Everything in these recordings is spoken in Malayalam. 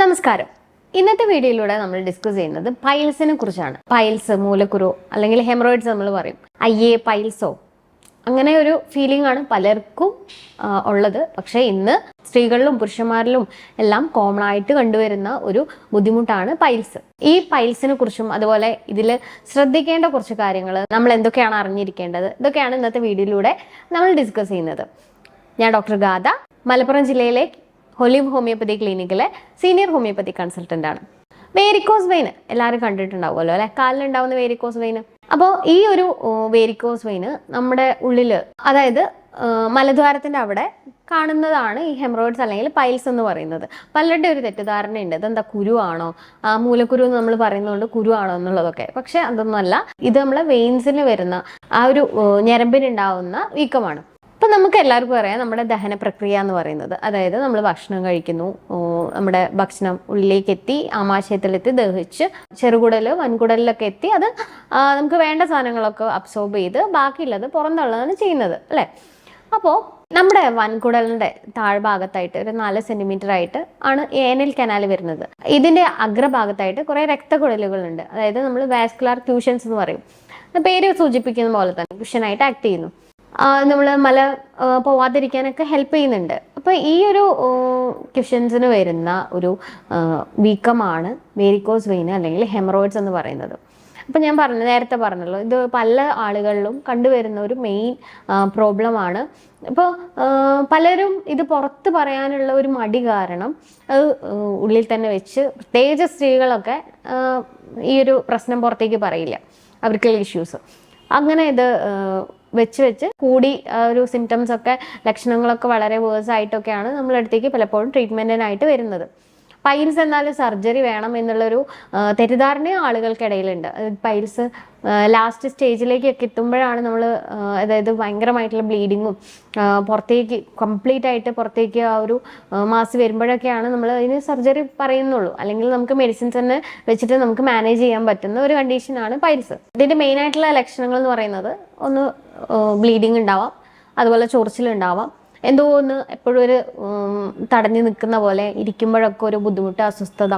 നമസ്കാരം. ഇന്നത്തെ വീഡിയോയിലൂടെ നമ്മൾ ഡിസ്കസ് ചെയ്യുന്നത് പൈൽസിനെ കുറിച്ചാണ്. പൈൽസ് മൂലക്കുരു അല്ലെങ്കിൽ ഹെമറോയിഡ്സ് നമ്മൾ പറയും. അയ്യേ പൈൽസോ അങ്ങനെ ഒരു ഫീലിംഗ് ആണ് പലർക്കും ഉള്ളത്. പക്ഷേ ഇന്ന് സ്ത്രീകളിലും പുരുഷന്മാരിലും എല്ലാം കോമൺ ആയിട്ട് കണ്ടുവരുന്ന ഒരു ബുദ്ധിമുട്ടാണ് പൈൽസ് ഈ പൈൽസിനെ കുറിച്ചും അതുപോലെ ഇതിൽ ശ്രദ്ധിക്കേണ്ട കുറച്ച് കാര്യങ്ങൾ നമ്മൾ എന്തൊക്കെയാണ് അറിഞ്ഞിരിക്കേണ്ടത് ഇതൊക്കെയാണ് ഇന്നത്തെ വീഡിയോയിലൂടെ നമ്മൾ ഡിസ്കസ് ചെയ്യുന്നത്. ഞാൻ ഡോക്ടർ ഗാഥ. മലപ്പുറം ജില്ലയിലെ ഒലിവ് ഹോമിയോപ്പതി ക്ലിനിക്കിലെ സീനിയർ ഹോമിയോപ്പതി കൺസൾട്ടന്റ് ആണ്. വേരിക്കോസ് വെയിൻ എല്ലാവരും കണ്ടിട്ടുണ്ടാവുമല്ലോ അല്ലെ? കാലിലുണ്ടാവുന്ന വേരിക്കോസ് വെയിൻ അപ്പോൾ ഈ ഒരു വേരിക്കോസ് വെയിൻ നമ്മുടെ ഉള്ളിൽ അതായത് മലദ്വാരത്തിന്റെ അവിടെ കാണുന്നതാണ് ഈ ഹെമറോയിഡ്സ് അല്ലെങ്കിൽ പൈൽസ് എന്ന് പറയുന്നത്. പലരുടെ ഒരു തെറ്റിദ്ധാരണയുണ്ട്. ഇതെന്താ കുരുവാണോ ആ മൂലക്കുരു എന്ന് നമ്മൾ പറയുന്നതുകൊണ്ട് കുരുവാണോ എന്നുള്ളതൊക്കെ. പക്ഷെ അതൊന്നുമല്ല. ഇത് നമ്മളെ വെയിൻസിന് വരുന്ന ആ ഒരു ഞരമ്പിനുണ്ടാവുന്ന വീക്കമാണ്. ഇപ്പം നമുക്ക് എല്ലാവർക്കും അറിയാം നമ്മുടെ ദഹന പ്രക്രിയ എന്ന് പറയുന്നത്. അതായത് നമ്മൾ ഭക്ഷണം കഴിക്കുന്നു നമ്മുടെ ഭക്ഷണം ഉള്ളിലേക്ക് എത്തി ആമാശയത്തിലെത്തി ദഹിച്ച് ചെറുകുടൽ വൻകുടലിലൊക്കെ എത്തി അത് നമുക്ക് വേണ്ട സാധനങ്ങളൊക്കെ അബ്സോർബ് ചെയ്ത് ബാക്കിയുള്ളത് പുറന്തള്ളതാണ് ചെയ്യുന്നത് അല്ലേ? അപ്പോൾ നമ്മുടെ വൻകുടലിന്റെ താഴ്ഭാഗത്തായിട്ട് ഒരു നാല് സെന്റിമീറ്റർ ആയിട്ട് ആണ് ഏനൽ കനാൽ വരുന്നത്. ഇതിന്റെ അഗ്രഭാഗത്തായിട്ട് കുറേ രക്തക്കുഴലുകളുണ്ട് അതായത് നമ്മൾ വാസ്കുലാർ ക്യൂഷൻസ് എന്ന് പറയും. പേര് സൂചിപ്പിക്കുന്ന പോലെ തന്നെ ക്യൂഷനായിട്ട് ആക്ട് ചെയ്യുന്നു. നമ്മൾ മല പോവാതിരിക്കാനൊക്കെ ഹെൽപ്പ് ചെയ്യുന്നുണ്ട്. അപ്പോൾ ഈ ഒരു ക്വസ്റ്റ്യൻസിന് വരുന്ന ഒരു വീക്കമാണ് വേരിക്കോസ് വെയിൻ അല്ലെങ്കിൽ ഹെമറോയിഡ്സ് എന്ന് പറയുന്നത്. അപ്പോൾ ഞാൻ പറഞ്ഞു നേരത്തെ പറഞ്ഞല്ലോ ഇത് പല ആളുകളിലും കണ്ടുവരുന്ന ഒരു മെയിൻ പ്രോബ്ലമാണ് അപ്പോൾ പലരും ഇത് പുറത്ത് പറയാനുള്ള ഒരു മടി കാരണം അത് ഉള്ളിൽ തന്നെ വെച്ച് പ്രത്യേകിച്ച് സ്ത്രീകളൊക്കെ ഈ ഒരു പ്രശ്നം പുറത്തേക്ക് പറയില്ല. അവർക്കുള്ള ഇഷ്യൂസ് അങ്ങനെ ഇത് വെച്ച് വെച്ച് കൂടി ഒരു സിംറ്റംസ് ഒക്കെ ലക്ഷണങ്ങളൊക്കെ വളരെ വേഴ്സ് ആയിട്ടൊക്കെയാണ് നമ്മളടുത്തേക്ക് പലപ്പോഴും ട്രീറ്റ്മെന്റിനായിട്ട് വരുന്നത്. പൈൽസ് എന്നാൽ സർജറി വേണം എന്നുള്ളൊരു തെറ്റിദ്ധാരണയും ആളുകൾക്കിടയിലുണ്ട്. പൈൽസ് ലാസ്റ്റ് സ്റ്റേജിലേക്കൊക്കെ എത്തുമ്പോഴാണ് നമ്മൾ അതായത് ഭയങ്കരമായിട്ടുള്ള ബ്ലീഡിങ്ങും പുറത്തേക്ക് കംപ്ലീറ്റ് ആയിട്ട് പുറത്തേക്ക് ആ ഒരു മാസ് വരുമ്പോഴൊക്കെയാണ് നമ്മൾ അതിന് സർജറി പറയുന്നുള്ളൂ. അല്ലെങ്കിൽ നമുക്ക് മെഡിസിൻസ് തന്നെ വെച്ചിട്ട് നമുക്ക് മാനേജ് ചെയ്യാൻ പറ്റുന്ന ഒരു കണ്ടീഷനാണ് പൈൽസ്. ഇതിന്റെ മെയിൻ ആയിട്ടുള്ള ലക്ഷണങ്ങൾ എന്ന് പറയുന്നത് ഒന്ന് ബ്ലീഡിങ് ഉണ്ടാവാം. അതുപോലെ ചൊറിച്ചിലുണ്ടാവാം. എന്തോ ഒന്ന് എപ്പോഴും ഒരു തടഞ്ഞു നിൽക്കുന്ന പോലെ ഇരിക്കുമ്പോഴൊക്കെ ഒരു ബുദ്ധിമുട്ട് അസ്വസ്ഥത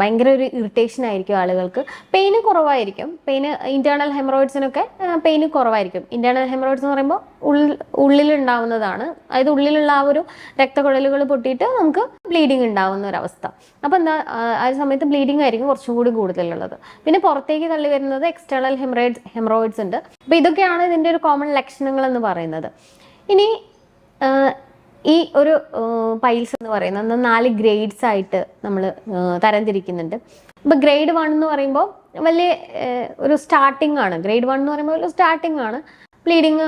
ഭയങ്കര ഒരു ഇറിറ്റേഷൻ ആയിരിക്കും ആളുകൾക്ക്. പെയിന് കുറവായിരിക്കും. പെയിന് ഇന്റേണൽ ഹെമറോയിഡ്സിനൊക്കെ പെയിന് കുറവായിരിക്കും. ഇന്റേണൽ ഹെമറോയിഡ്സ് എന്ന് പറയുമ്പോൾ ഉള്ളിൽ ഉള്ളിലുണ്ടാവുന്നതാണ്. അതായത് ഉള്ളിലുള്ള ആ ഒരു രക്തക്കുഴലുകൾ പൊട്ടിയിട്ട് നമുക്ക് ബ്ലീഡിങ് ഉണ്ടാവുന്ന ഒരവസ്ഥ അപ്പോൾ എന്താ ആ, സമയത്ത് ബ്ലീഡിങ് ആയിരിക്കും കുറച്ചും കൂടി കൂടുതലുള്ളത്. പിന്നെ പുറത്തേക്ക് തള്ളി വരുന്നത് എക്സ്റ്റേണൽ ഹെമറോയിഡ്സ് ഹെമറോയിഡ്സ് ഉണ്ട്. അപ്പോൾ ഇതൊക്കെയാണ് ഇതിന്റെ ഒരു കോമൺ ലക്ഷണങ്ങൾ എന്ന് പറയുന്നത്. ഇനി ഈ ഒരു പൈൽസ് എന്ന് പറയുന്നത് നാല് ഗ്രേഡ്സ് ആയിട്ട് നമ്മൾ തരംതിരിക്കുന്നുണ്ട്. ഇപ്പോൾ ഗ്രേഡ് വൺ എന്ന് പറയുമ്പോൾ വലിയ ഒരു സ്റ്റാർട്ടിംഗ് ആണ്. ഗ്രേഡ് വൺ എന്ന് പറയുമ്പോൾ ഒരു സ്റ്റാർട്ടിംഗ് ആണ്. ബ്ലീഡിങ്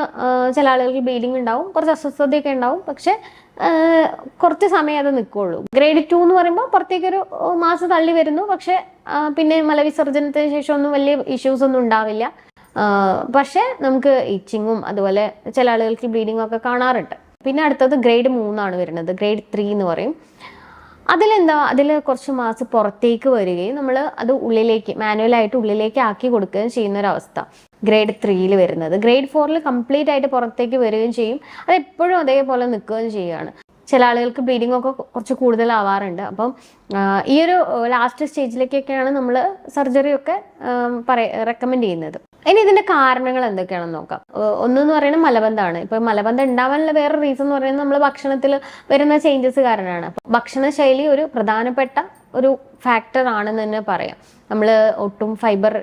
ചില ആളുകൾക്ക് ബ്ലീഡിങ് ഉണ്ടാവും. കുറച്ച് അസ്വസ്ഥതയൊക്കെ ഉണ്ടാവും. പക്ഷെ കുറച്ച് സമയം അത് നിൽക്കുള്ളൂ ഗ്രേഡ് ടു എന്ന് പറയുമ്പോൾ പുറത്തേക്ക് ഒരു മാസം തള്ളി വരുന്നു. പക്ഷെ പിന്നെ മലവിസർജനത്തിന് ശേഷം ഒന്നും വലിയ ഇഷ്യൂസ് ഒന്നും ഉണ്ടാവില്ല. പക്ഷേ നമുക്ക് ഇച്ചിങ്ങും അതുപോലെ ചില ആളുകൾക്ക് ബ്ലീഡിങ്ങും ഒക്കെ കാണാറുണ്ട്. പിന്നെ അടുത്തത് ഗ്രേഡ് മൂന്നാണ് വരുന്നത്. ഗ്രേഡ് ത്രീ എന്ന് പറയും. അതിലെന്താ? അതിൽ കുറച്ച് മാസം പുറത്തേക്ക് വരികയും നമ്മൾ അത് ഉള്ളിലേക്ക് മാനുവലായിട്ട് ഉള്ളിലേക്ക് ആക്കി കൊടുക്കുകയും ചെയ്യുന്ന ഒരു അവസ്ഥ ഗ്രേഡ് ത്രീയിൽ വരുന്നത് ഗ്രേഡ് ഫോറിൽ കംപ്ലീറ്റ് ആയിട്ട് പുറത്തേക്ക് വരികയും ചെയ്യും. അത് എപ്പോഴും അതേപോലെ നിൽക്കുകയും ചെയ്യുകയാണ്. ചില ആളുകൾക്ക് ബ്ലീഡിംഗ് ഒക്കെ കുറച്ച് കൂടുതലാവാറുണ്ട്. അപ്പം ഈ ഒരു ലാസ്റ്റ് സ്റ്റേജിലേക്കൊക്കെയാണ് നമ്മൾ സർജറി ഒക്കെ പറയ റെക്കമെൻഡ് ചെയ്യുന്നത്. ഇനി ഇതിന്റെ കാരണങ്ങൾ എന്തൊക്കെയാണെന്ന് നോക്കാം. ഒന്നെന്ന് പറയുന്നത് മലബന്ധമാണ്. ഇപ്പൊ മലബന്ധം ഉണ്ടാവാനുള്ള വേറെ റീസൺ എന്ന് പറയുന്നത് നമ്മൾ ഭക്ഷണത്തിൽ വരുന്ന ചേഞ്ചസ് കാരണമാണ്. ഭക്ഷണ ഭക്ഷണശൈലി ഒരു പ്രധാനപ്പെട്ട ഒരു ഫാക്ടർ ആണെന്ന് തന്നെ പറയാം. നമ്മൾ ഒട്ടും ഫൈബർ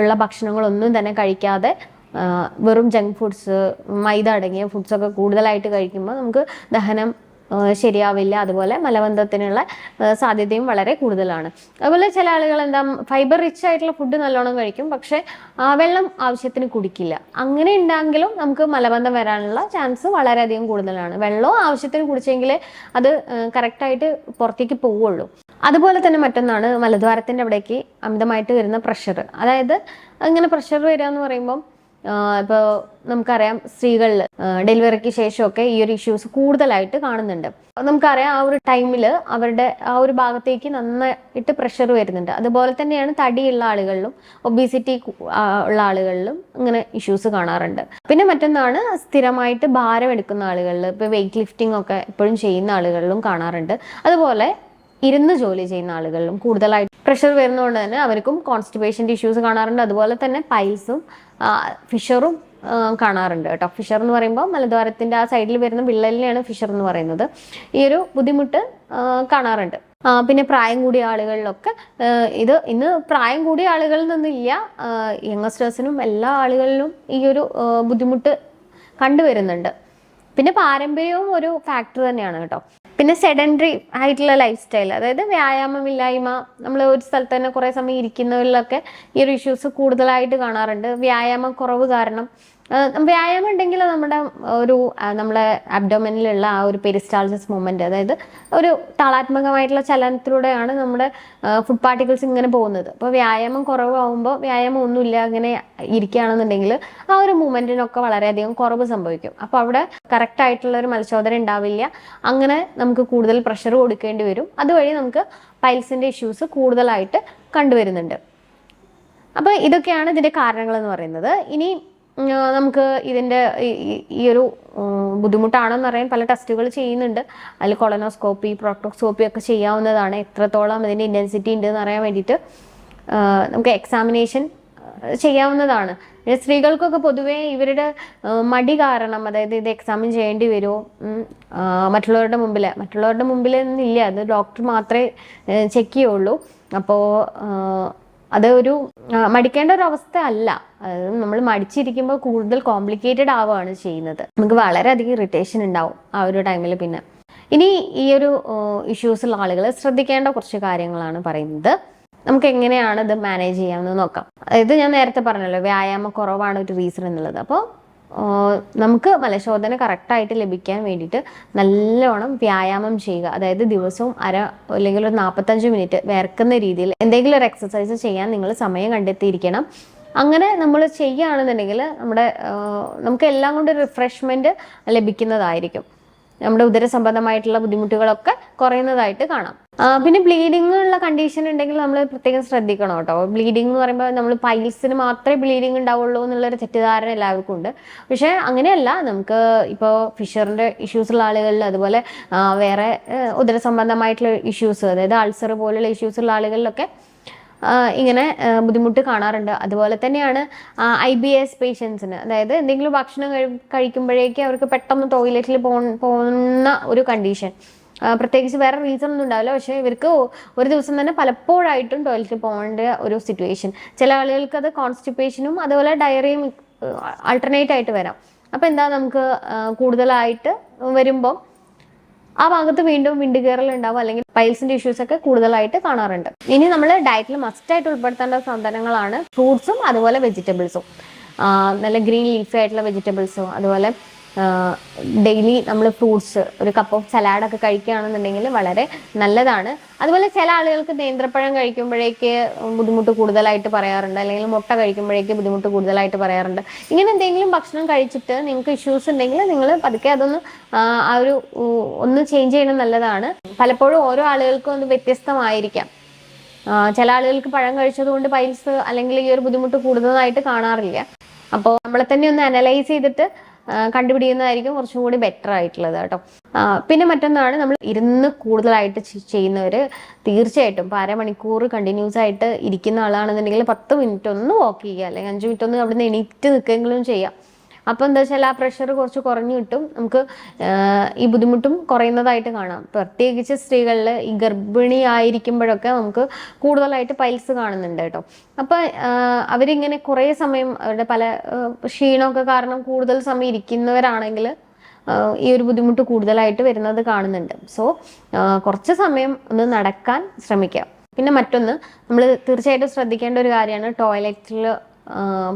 ഉള്ള ഭക്ഷണങ്ങളൊന്നും തന്നെ കഴിക്കാതെ വെറും ജങ്ക് ഫുഡ്സ് മൈദ അടങ്ങിയ ഫുഡ്സൊക്കെ കൂടുതലായിട്ട് കഴിക്കുമ്പോൾ നമുക്ക് ദഹനം ശരിയാവില്ല. അതുപോലെ മലബന്ധത്തിനുള്ള സാധ്യതയും വളരെ കൂടുതലാണ്. അതുപോലെ ചില ആളുകൾ എന്താ ഫൈബർ റിച്ച് ആയിട്ടുള്ള ഫുഡ് നല്ലോണം കഴിക്കും പക്ഷെ വെള്ളം ആവശ്യത്തിന് കുടിക്കില്ല. അങ്ങനെ ഉണ്ടെങ്കിലും നമുക്ക് മലബന്ധം വരാനുള്ള ചാൻസ് വളരെയധികം കൂടുതലാണ്. വെള്ളവും ആവശ്യത്തിന് കുടിച്ചെങ്കിൽ അത് കറക്റ്റായിട്ട് പുറത്തേക്ക് പോവുള്ളൂ. അതുപോലെ തന്നെ മറ്റൊന്നാണ് മലദ്വാരത്തിന്റെ അവിടേക്ക് അമിതമായിട്ട് വരുന്ന പ്രഷർ അതായത് ഇങ്ങനെ പ്രഷർ വരിക എന്ന് പറയുമ്പം ഇപ്പോൾ നമുക്കറിയാം സ്ത്രീകളിൽ ഡെലിവറിക്ക് ശേഷമൊക്കെ ഈ ഒരു ഇഷ്യൂസ് കൂടുതലായിട്ട് കാണുന്നുണ്ട്. നമുക്കറിയാം ആ ഒരു ടൈമിൽ അവരുടെ ആ ഒരു ഭാഗത്തേക്ക് നന്നായിട്ട് പ്രഷർ വരുന്നുണ്ട്. അതുപോലെ തന്നെയാണ് തടിയുള്ള ആളുകളിലും ഒബീസിറ്റി ഉള്ള ആളുകളിലും ഇങ്ങനെ ഇഷ്യൂസ് കാണാറുണ്ട്. പിന്നെ മറ്റൊന്നാണ് സ്ഥിരമായിട്ട് ഭാരം എടുക്കുന്ന ആളുകളിൽ ഇപ്പോൾ വെയിറ്റ് ലിഫ്റ്റിംഗ് ഒക്കെ എപ്പോഴും ചെയ്യുന്ന ആളുകളിലും കാണാറുണ്ട്. അതുപോലെ ഇരുന്ന് ജോലി ചെയ്യുന്ന ആളുകളിലും കൂടുതലായിട്ട് പ്രഷർ വരുന്നതുകൊണ്ട് തന്നെ അവർക്കും കോൺസ്റ്റിപ്പേഷന്റെ ഇഷ്യൂസ് കാണാറുണ്ട്. അതുപോലെ തന്നെ പൈൽസും ഫിഷറും കാണാറുണ്ട് കേട്ടോ. ഫിഷർ എന്ന് പറയുമ്പോൾ മലദ്വാരത്തിന്റെ ആ സൈഡിൽ വരുന്ന വിള്ളലിനെയാണ് ഫിഷർ എന്ന് പറയുന്നത്. ഈ ഒരു ബുദ്ധിമുട്ട് കാണാറുണ്ട്. പിന്നെ പ്രായം കൂടിയ ആളുകളിലൊക്കെ ഇത് ഇന്ന് പ്രായം കൂടിയ ആളുകളിൽ നിന്നില്ല. യങ്സ്റ്റേഴ്സിനും എല്ലാ ആളുകളിലും ഈ ഒരു ബുദ്ധിമുട്ട് കണ്ടുവരുന്നുണ്ട്. പിന്നെ പാരമ്പര്യവും ഒരു ഫാക്ടർ തന്നെയാണ് കേട്ടോ. പിന്നെ സെഡൻഡറി ആയിട്ടുള്ള ലൈഫ് സ്റ്റൈൽ അതായത് വ്യായാമമില്ലായ്മ നമ്മൾ ഒരു സ്ഥലത്ത് തന്നെ കുറേ സമയം ഇരിക്കുന്നവരിലൊക്കെ ഈ ഒരു ഇഷ്യൂസ് കൂടുതലായിട്ട് കാണാറുണ്ട്. വ്യായാമം കുറവ് കാരണം വ്യായാമം ഉണ്ടെങ്കിൽ നമ്മുടെ ഒരു നമ്മുടെ അബ്ഡോമനിലുള്ള ആ ഒരു പെരിസ്റ്റാൾസിസ് മൂവ്മെന്റ് അതായത് ഒരു താളാത്മകമായിട്ടുള്ള ചലനത്തിലൂടെയാണ് നമ്മുടെ ഫുഡ് പാർട്ടിക്കിൾസ് ഇങ്ങനെ പോകുന്നത്. അപ്പോൾ വ്യായാമം കുറവാകുമ്പോൾ വ്യായാമം ഒന്നുമില്ല അങ്ങനെ ഇരിക്കുകയാണെന്നുണ്ടെങ്കിൽ ആ ഒരു മൂവ്മെന്റിനൊക്കെ വളരെയധികം കുറവ് സംഭവിക്കും. അപ്പോൾ അവിടെ കറക്റ്റ് ആയിട്ടുള്ള ഒരു മത്സ്യോദരം ഉണ്ടാവില്ല. അങ്ങനെ നമുക്ക് കൂടുതൽ പ്രഷർ കൊടുക്കേണ്ടി വരും. അതുവഴി നമുക്ക് പൈൽസിന്റെ ഇഷ്യൂസ് കൂടുതലായിട്ട് കണ്ടുവരുന്നുണ്ട്. അപ്പോൾ ഇതൊക്കെയാണ് ഇതിന്റെ കാരണങ്ങൾ എന്ന് പറയുന്നത്. ഇനി നമുക്ക് ഇതിന്റെ ഈ- ഒരു ബുദ്ധിമുട്ടാണെന്ന് അറിയാൻ പല ടെസ്റ്റുകൾ ചെയ്യുന്നുണ്ട്. അതിൽ കൊളനോസ്കോപ്പി പ്രോട്ടോസ്കോപ്പി ഒക്കെ ചെയ്യാവുന്നതാണ്. എത്രത്തോളം ഇതിന്റെ ഇന്റൻസിറ്റി ഉണ്ട് എന്ന് അറിയാൻ വേണ്ടിയിട്ട് നമുക്ക് എക്സാമിനേഷൻ ചെയ്യാവുന്നതാണ്. പിന്നെ സ്ത്രീകൾക്കൊക്കെ പൊതുവേ ഇവരുടെ മടി കാരണം അതായത് ഇത് എക്സാമിൻ ചെയ്യേണ്ടി വരുമോ? മറ്റുള്ളവരുടെ മുമ്പിൽ മറ്റുള്ളവരുടെ മുമ്പിൽ നിന്നില്ല അത് ഡോക്ടർ മാത്രമേ ചെക്ക് ചെയ്യുള്ളൂ. അപ്പോൾ അത് ഒരു മടിക്കേണ്ട ഒരു അവസ്ഥ അല്ല അതായത് നമ്മൾ മടിച്ചിരിക്കുമ്പോൾ കൂടുതൽ കോംപ്ലിക്കേറ്റഡ് ആവുകയാണ് ചെയ്യുന്നത്. നമുക്ക് വളരെയധികം ഇറിറ്റേഷൻ ഉണ്ടാവും ആ ഒരു ടൈമിൽ പിന്നെ. ഇനി ഈ ഒരു ഇഷ്യൂസുള്ള ആളുകൾ ശ്രദ്ധിക്കേണ്ട കുറച്ച് കാര്യങ്ങളാണ് പറയുന്നത്. നമുക്ക് എങ്ങനെയാണ് ഇത് മാനേജ് ചെയ്യാമെന്ന് നോക്കാം. അതായത് ഞാൻ നേരത്തെ പറഞ്ഞല്ലോ വ്യായാമ കുറവാണ് ഒരു റീസൺ എന്നുള്ളത്. അപ്പോൾ നമുക്ക് മലശോധന കറക്റ്റായിട്ട് ലഭിക്കാൻ വേണ്ടിയിട്ട് നല്ലോണം വ്യായാമം ചെയ്യുക. അതായത് ദിവസവും അര അല്ലെങ്കിൽ ഒരു നാൽപ്പത്തഞ്ച് മിനിറ്റ് വേർക്കുന്ന രീതിയിൽ എന്തെങ്കിലും ഒരു എക്സസൈസ് ചെയ്യാൻ നിങ്ങൾ സമയം കണ്ടെത്തിയിരിക്കണം. അങ്ങനെ നമ്മൾ ചെയ്യുകയാണെന്നുണ്ടെങ്കിൽ നമ്മുടെ നമുക്ക് എല്ലാം കൊണ്ട് റിഫ്രഷ്മെന്റ് ലഭിക്കുന്നതായിരിക്കും. നമ്മുടെ ഉദര സംബന്ധമായിട്ടുള്ള ബുദ്ധിമുട്ടുകളൊക്കെ കുറയുന്നതായിട്ട് കാണാം. പിന്നെ ബ്ലീഡിങ് ഉള്ള കണ്ടീഷൻ ഉണ്ടെങ്കിൽ നമ്മൾ പ്രത്യേകം ശ്രദ്ധിക്കണം കേട്ടോ. ബ്ലീഡിംഗ് എന്ന് പറയുമ്പോൾ നമ്മൾ പൈൽസിന് മാത്രമേ ബ്ലീഡിംഗ് ഉണ്ടാവുള്ളൂ എന്നുള്ളൊരു തെറ്റിദ്ധാരണ എല്ലാവർക്കും ഉണ്ട്. പക്ഷേ അങ്ങനെയല്ല നമുക്ക് ഇപ്പോൾ ഫിഷറിന്റെ ഇഷ്യൂസ് ഉള്ള ആളുകളിൽ അതുപോലെ വേറെ ഉദര സംബന്ധമായിട്ടുള്ള ഇഷ്യൂസ് അതായത് അൾസർ പോലുള്ള ഇഷ്യൂസ് ഉള്ള ആളുകളിലൊക്കെ ഇങ്ങനെ ബുദ്ധിമുട്ട് കാണാറുണ്ട്. അതുപോലെ തന്നെയാണ് ഐ ബി എസ് പേഷ്യൻസിന് അതായത് എന്തെങ്കിലും ഭക്ഷണം കഴി കഴിക്കുമ്പോഴേക്ക് അവർക്ക് പെട്ടെന്ന് ടോയ്ലറ്റിൽ പോകുന്ന ഒരു കണ്ടീഷൻ പ്രത്യേകിച്ച് വേറെ റീസൺ ഒന്നും ഉണ്ടാവില്ല. പക്ഷേ ഇവർക്ക് ഒരു ദിവസം തന്നെ പലപ്പോഴായിട്ടും ടോയ്ലറ്റിൽ പോകേണ്ട ഒരു സിറ്റുവേഷൻ ചില ആളുകൾക്ക് അത് കോൺസ്റ്റിപ്പേഷനും അതുപോലെ ഡയറിയും ആൾട്ടർനേറ്റ് ആയിട്ട് വരാം. അപ്പോൾ എന്താ നമുക്ക് കൂടുതലായിട്ട് വരുമ്പോൾ ആ ഭാഗത്ത് വീണ്ടും വിണ്ടുകയറൽ ഉണ്ടാവും അല്ലെങ്കിൽ പൈൽസിന്റെ ഇഷ്യൂസ് ഒക്കെ കൂടുതലായിട്ട് കാണാറുണ്ട്. ഇനി നമ്മൾ ഡയറ്റിൽ മസ്റ്റ് ആയിട്ട് ഉൾപ്പെടുത്തേണ്ട സാധനങ്ങളാണ് ഫ്രൂട്ട്സും അതുപോലെ വെജിറ്റബിൾസും നല്ല ഗ്രീൻ ലീഫി ആയിട്ടുള്ള വെജിറ്റബിൾസും അതുപോലെ ഡെയിലി നമ്മൾ ഫ്രൂട്ട്സ് ഒരു കപ്പ് ഓഫ് സലാഡൊക്കെ കഴിക്കുകയാണെന്നുണ്ടെങ്കിൽ വളരെ നല്ലതാണ്. അതുപോലെ ചില ആളുകൾക്ക് നേന്ത്രപ്പഴം കഴിക്കുമ്പോഴേക്ക് ബുദ്ധിമുട്ട് കൂടുതലായിട്ട് പറയാറുണ്ട്. അല്ലെങ്കിൽ മുട്ട കഴിക്കുമ്പോഴേക്ക് ബുദ്ധിമുട്ട് കൂടുതലായിട്ട് പറയാറുണ്ട്. ഇങ്ങനെ എന്തെങ്കിലും ഭക്ഷണം കഴിച്ചിട്ട് നിങ്ങൾക്ക് ഇഷ്യൂസ് ഉണ്ടെങ്കിൽ നിങ്ങൾ പതുക്കെ അതൊന്ന് ആ, ഒരു ഒന്ന് ചേഞ്ച് ചെയ്യണം നല്ലതാണ്. പലപ്പോഴും ഓരോ ആളുകൾക്കും ഒന്ന് വ്യത്യസ്തമായിരിക്കാം. ചില ആളുകൾക്ക് പഴം കഴിച്ചത് കൊണ്ട് പൈൽസ് അല്ലെങ്കിൽ ഈ ഒരു ബുദ്ധിമുട്ട് കൂടുതലായിട്ട് കാണാറില്ല. അപ്പോൾ നമ്മളെ തന്നെ ഒന്ന് അനലൈസ് ചെയ്തിട്ട് കണ്ടുപിടിക്കുന്നതായിരിക്കും കുറച്ചും കൂടി ബെറ്റർ ആയിട്ടുള്ളത് കേട്ടോ. പിന്നെ മറ്റൊന്നാണ് നമ്മൾ ഇരുന്ന് കൂടുതലായിട്ട് ചെയ്യുന്നവർ തീർച്ചയായിട്ടും ഇപ്പോൾ അരമണിക്കൂർ കണ്ടിന്യൂസ് ആയിട്ട് ഇരിക്കുന്ന ആളാണെന്നുണ്ടെങ്കിൽ പത്ത് മിനിറ്റ് ഒന്ന് വാക്ക് ചെയ്യുക അല്ലെങ്കിൽ അഞ്ച് മിനിറ്റ് ഒന്ന് അവിടുന്ന് എണീറ്റ് നിൽക്കെങ്കിലും ചെയ്യാം. അപ്പോൾ എന്താ വെച്ചാൽ ആ പ്രഷർ കുറച്ച് കുറഞ്ഞു കിട്ടും. നമുക്ക് ഈ ബുദ്ധിമുട്ടും കുറയുന്നതായിട്ട് കാണാം. പ്രത്യേകിച്ച് സ്ത്രീകളിൽ ഈ ഗർഭിണി ആയിരിക്കുമ്പോഴൊക്കെ നമുക്ക് കൂടുതലായിട്ട് പൈൽസ് കാണുന്നുണ്ട് കേട്ടോ. അപ്പോൾ അവരിങ്ങനെ കുറേ സമയം അവരുടെ പല ക്ഷീണമൊക്കെ കാരണം കൂടുതൽ സമയം ഇരിക്കുന്നവരാണെങ്കിൽ ഈ ഒരു ബുദ്ധിമുട്ട് കൂടുതലായിട്ട് വരുന്നത് കാണുന്നുണ്ട്. സോ കുറച്ച് സമയം ഒന്ന് നടക്കാൻ ശ്രമിക്കാം. പിന്നെ മറ്റൊന്ന് നമ്മൾ തീർച്ചയായിട്ടും ശ്രദ്ധിക്കേണ്ട ഒരു കാര്യമാണ് ടോയ്ലറ്റിൽ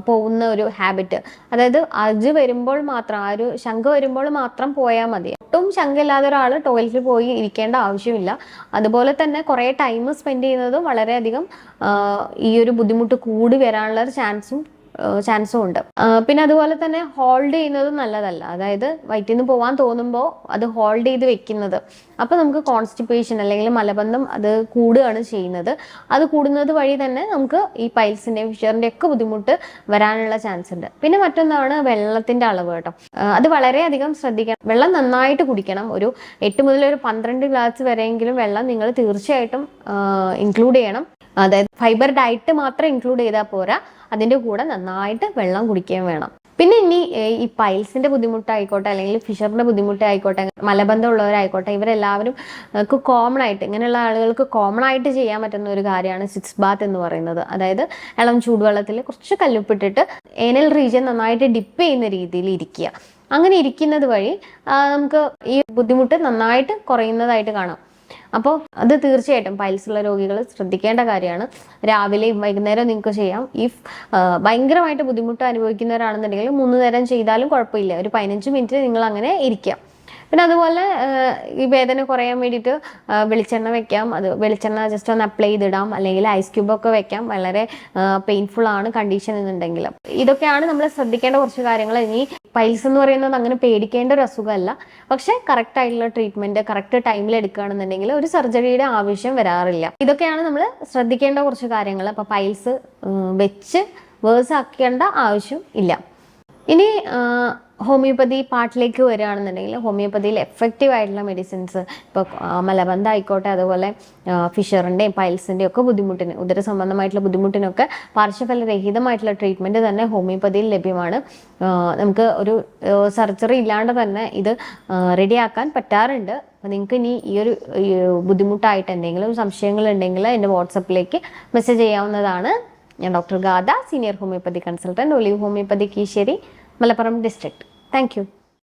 പോകുന്ന ഒരു ഹാബിറ്റ് അതായത് അജ് വരുമ്പോൾ മാത്രം ആ ഒരു ശങ്ക വരുമ്പോൾ മാത്രം പോയാൽ മതി. ഒട്ടും ശങ്കയില്ലാത്ത ഒരാൾ ടോയ്ലറ്റിൽ പോയി ഇരിക്കേണ്ട ആവശ്യമില്ല. അതുപോലെ തന്നെ കുറേ ടൈം സ്പെൻഡ് ചെയ്യുന്നതും വളരെയധികം ഈ ഒരു ബുദ്ധിമുട്ട് കൂടി വരാനുള്ള ഒരു ചാൻസും ചാൻസും ഉണ്ട് പിന്നെ അതുപോലെ തന്നെ ഹോൾഡ് ചെയ്യുന്നത് നല്ലതല്ല. അതായത് വയറ്റിൽ നിന്ന് പോകാൻ തോന്നുമ്പോൾ അത് ഹോൾഡ് ചെയ്ത് വെക്കുന്നത്. അപ്പോൾ നമുക്ക് കോൺസ്റ്റിപ്പേഷൻ അല്ലെങ്കിൽ മലബന്ധം അത് കൂടുകയാണ് ചെയ്യുന്നത്. അത് കൂടുന്നത് വഴി തന്നെ നമുക്ക് ഈ പൈൽസിന്റെ ഫിഷറിന്റെ ഒക്കെ ബുദ്ധിമുട്ട് വരാനുള്ള ചാൻസ് ഉണ്ട്. പിന്നെ മറ്റൊന്നാണ് വെള്ളത്തിന്റെ അളവ് കേട്ടോ. അത് വളരെയധികം ശ്രദ്ധിക്കണം. വെള്ളം നന്നായിട്ട് കുടിക്കണം. ഒരു എട്ട് മുതൽ ഒരു പന്ത്രണ്ട് ഗ്ലാസ് വരെയെങ്കിലും വെള്ളം നിങ്ങൾ തീർച്ചയായിട്ടും ഇൻക്ലൂഡ് ചെയ്യണം. അതായത് ഫൈബർ ഡയറ്റ് മാത്രം ഇൻക്ലൂഡ് ചെയ്താൽ പോരാ അതിന്റെ കൂടെ നന്നായിട്ട് വെള്ളം കുടിക്കുകയും വേണം. പിന്നെ ഇനി ഈ പൈൽസിന്റെ ബുദ്ധിമുട്ടായിക്കോട്ടെ അല്ലെങ്കിൽ ഫിഷറിന്റെ ബുദ്ധിമുട്ടായിക്കോട്ടെ മലബന്ധമുള്ളവരായിക്കോട്ടെ ഇവരെല്ലാവരും കോമൺ ആയിട്ട് ഇങ്ങനെയുള്ള ആളുകൾക്ക് കോമൺ ആയിട്ട് ചെയ്യാൻ പറ്റുന്ന ഒരു കാര്യമാണ് സിക്സ് ബാത്ത് എന്ന് പറയുന്നത്. അതായത് ഇളം ചൂടുവെള്ളത്തിൽ കുറച്ച് കല്ലുപ്പിട്ടിട്ട് ഏനൽ റീജൻ നന്നായിട്ട് ഡിപ്പ് ചെയ്യുന്ന രീതിയിൽ ഇരിക്കുക. അങ്ങനെ ഇരിക്കുന്നത് വഴി നമുക്ക് ഈ ബുദ്ധിമുട്ട് നന്നായിട്ട് കുറയുന്നതായിട്ട് കാണാം. അപ്പോൾ അത് തീർച്ചയായിട്ടും പൈൽസ് ഉള്ള രോഗികൾ ശ്രദ്ധിക്കേണ്ട കാര്യമാണ്. രാവിലെയും വൈകുന്നേരവും നിങ്ങൾക്ക് ചെയ്യാം. ഈ ഭയങ്കരമായിട്ട് ബുദ്ധിമുട്ട് അനുഭവിക്കുന്നവരാണെന്നുണ്ടെങ്കിൽ മൂന്ന് നേരം ചെയ്താലും കുഴപ്പമില്ല. ഒരു പതിനഞ്ച് മിനിറ്റ് നിങ്ങൾ അങ്ങനെ ഇരിക്കുക പിന്നെ അതുപോലെ ഈ വേദന കുറയാൻ വേണ്ടിയിട്ട് വെളിച്ചെണ്ണ വെക്കാം. അത് വെളിച്ചെണ്ണ ജസ്റ്റ് ഒന്ന് അപ്ലൈ ചെയ്തിടാം. അല്ലെങ്കിൽ ഐസ് ക്യൂബൊക്കെ വെക്കാം. വളരെ പെയിൻഫുൾ ആണ് കണ്ടീഷൻ എന്നുണ്ടെങ്കിൽ. ഇതൊക്കെയാണ് നമ്മൾ ശ്രദ്ധിക്കേണ്ട കുറച്ച് കാര്യങ്ങൾ. ഇനി പൈൽസ് എന്ന് പറയുന്നത് അങ്ങനെ പേടിക്കേണ്ട ഒരു അസുഖമല്ല. പക്ഷേ കറക്റ്റ് ആയിട്ടുള്ള ട്രീറ്റ്മെന്റ് കറക്റ്റ് ടൈമിൽ എടുക്കുകയാണെന്നുണ്ടെങ്കിൽ ഒരു സർജറിയുടെ ആവശ്യം വരാറില്ല. ഇതൊക്കെയാണ് നമ്മൾ ശ്രദ്ധിക്കേണ്ട കുറച്ച് കാര്യങ്ങൾ. അപ്പോൾ പൈൽസ് വെച്ച് വേഴ്സ് ആക്കേണ്ട ആവശ്യം ഇല്ല. ഇനി ഹോമിയോപ്പതി പാർട്ടിലേക്ക് വരികയാണെന്നുണ്ടെങ്കിൽ ഹോമിയോപ്പതിയിൽ എഫക്റ്റീവ് ആയിട്ടുള്ള മെഡിസിൻസ് ഇപ്പോൾ മലബന്ധ ആയിക്കോട്ടെ അതുപോലെ ഫിഷറിന്റെയും പൈൽസിന്റെയും ഒക്കെ ബുദ്ധിമുട്ടിന് ഉദര സംബന്ധമായിട്ടുള്ള ബുദ്ധിമുട്ടിനൊക്കെ പാർശ്വഫലരഹിതമായിട്ടുള്ള ട്രീറ്റ്മെന്റ് തന്നെ ഹോമിയോപ്പതിയിൽ ലഭ്യമാണ്. നമുക്ക് ഒരു സർജറി ഇല്ലാണ്ട് തന്നെ ഇത് റെഡിയാക്കാൻ പറ്റാറുണ്ട്. അപ്പോൾ നിങ്ങൾക്ക് ഇനി ഈ ഒരു ബുദ്ധിമുട്ടായിട്ട് എന്തെങ്കിലും സംശയങ്ങളുണ്ടെങ്കിൽ എന്റെ വാട്സപ്പിലേക്ക് മെസ്സേജ് ചെയ്യാവുന്നതാണ്. ഞാൻ doctor Gatha senior homeopathy consultant olive homeopathy Keesheri Malappuram district Thank you.